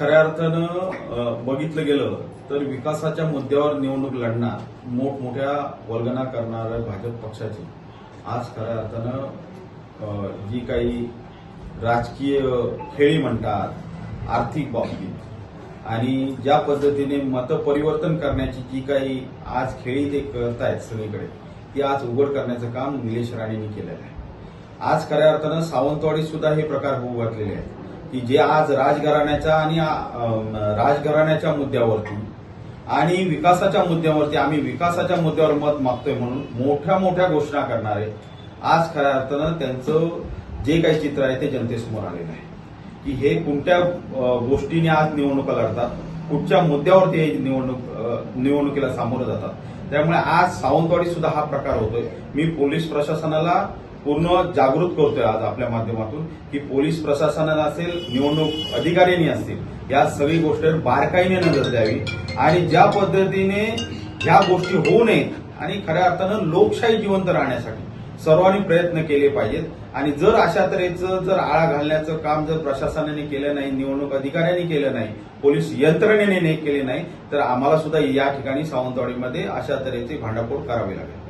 खऱ्या अर्थानं बघितलं गेलं तर विकासाच्या मुद्द्यावर निवडणूक लढणार मोठमोठ्या वल्गना करणाऱ्या भाजप पक्षाची. आज खऱ्या अर्थानं जी काही राजकीय खेळी म्हणतात आर्थिक बाबतीत आणि ज्या पद्धतीने मतपरिवर्तन करण्याची जी काही आज खेळी ते करतायत सगळीकडे ती आज उघड करण्याचं काम निलेश राणेंनी केलेलं आहे. आज खऱ्या अर्थानं सावंतवाडीत सुद्धा हे प्रकार होऊ घातलेले आहेत. की जे आज राजघराण्याच्या आणि राजघराण्याच्या मुद्द्यावरती आणि विकासाच्या मुद्द्यावरती आम्ही विकासाच्या मुद्द्यावर मत मागतोय म्हणून मोठ्या मोठ्या घोषणा करणारे आज खऱ्या अर्थानं त्यांचं जे काही चित्र आहे ते जनतेसमोर आलेलं आहे. की हे कोणत्या गोष्टीने आज निवडणुका लढतात कुठच्या मुद्द्यावरती हे निवडणूक निवडणुकीला सामोरं जातात. त्यामुळे आज सावंतवाडी सुद्धा हा प्रकार होतोय. मी पोलीस प्रशासनाला पूर्ण जागृत करतोय आज आपल्या माध्यमातून की पोलीस प्रशासनात असेल निवडणूक अधिकाऱ्यांनी असतील या सगळी गोष्टीवर बारकाईने नजर द्यावी आणि ज्या पद्धतीने ह्या गोष्टी होऊ नयेत आणि खऱ्या अर्थानं लोकशाही जिवंत राहण्यासाठी सर्वांनी प्रयत्न केले पाहिजेत. आणि जर अशा तऱ्हेचं जर आळा घालण्याचं काम जर प्रशासनाने केलं नाही निवडणूक अधिकाऱ्यांनी केलं नाही पोलीस यंत्रणेने नाही केले नाही तर आम्हाला सुद्धा या ठिकाणी सावंतवाडीमध्ये अशा तऱ्हेचे भांडाफोड करावे लागेल.